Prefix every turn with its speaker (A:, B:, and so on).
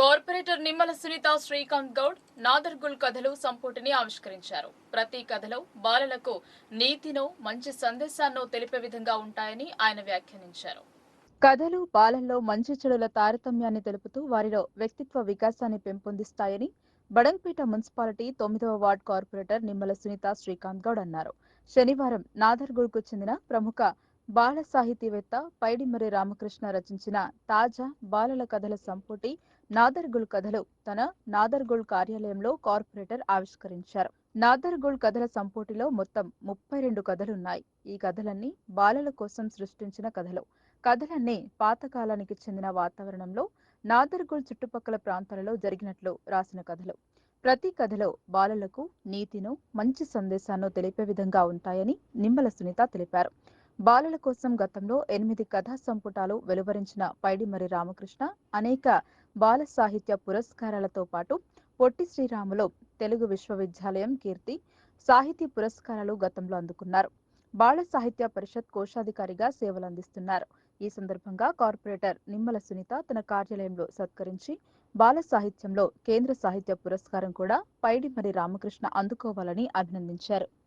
A: Corporator Nimmala Sunitha Srikanth Goud Nadargul కథలు సంపుటిని ఆవిష్కరించారు. ప్రతి కథలో బాలలకు నీతినో మంచి సందేశాన్నో తెలిపే విధంగా ఉంటాయని ఆయన వ్యాఖ్యానించారు. కథలు బాలల్లో మంచి చెడుల తారతమ్యాన్ని తెలుపుతూ వారిలో వ్యక్తిత్వ వికాసాన్ని పెంపొందిస్తాయని బడంపేట మున్సిపాలిటీ తొమ్మిదవ వార్డ్ కార్పొరేటర్ నిమ్మల సునీత శ్రీకాంత్ గౌడ్ అన్నారు. శనివారం నాదర్గుల్కు చెందిన ప్రముఖ బాల సాహితీవేత్త పైడిమరి రామకృష్ణ రచించిన తాజా బాలల కథల సంపుటి నాదర్గుల్ కథలు తన నాదర్గుల్ కార్యాలయంలో కార్పొరేటర్ ఆవిష్కరించారు. నాదర్గుల్ కథల సంపుటిలో మొత్తం ముప్పై రెండు కథలున్నాయి. ఈ కథలన్నీ బాలల కోసం సృష్టించిన కథలు. కథలన్నీ పాతకాలానికి చెందిన వాతావరణంలో నాదర్గుల్ చుట్టుపక్కల ప్రాంతాలలో జరిగినట్లు రాసిన కథలు. ప్రతి కథలో బాలలకు నీతిను మంచి సందేశాన్ని తెలిపే విధంగా ఉంటాయని నిమ్మల సునీత తెలిపారు. బాలల కోసం గతంలో ఎనిమిది కథా సంపుటాలు వెలువరించిన పైడిమరి రామకృష్ణ అనేక బాల సాహిత్య పురస్కారాలతో పాటు పొట్టి శ్రీరాములు తెలుగు విశ్వవిద్యాలయం కీర్తి సాహితీ పురస్కారాలు గతంలో అందుకున్నారు. బాల సాహిత్య పరిషత్ కోశాధికారిగా సేవలందిస్తున్నారు ఈ సందర్భంగా కార్పొరేటర్ నిమ్మల సునీత తన కార్యాలయంలో సత్కరించి బాల సాహిత్యంలో కేంద్ర సాహిత్య పురస్కారం కూడా పైడిమరి రామకృష్ణ అందుకోవాలని అభినందించారు.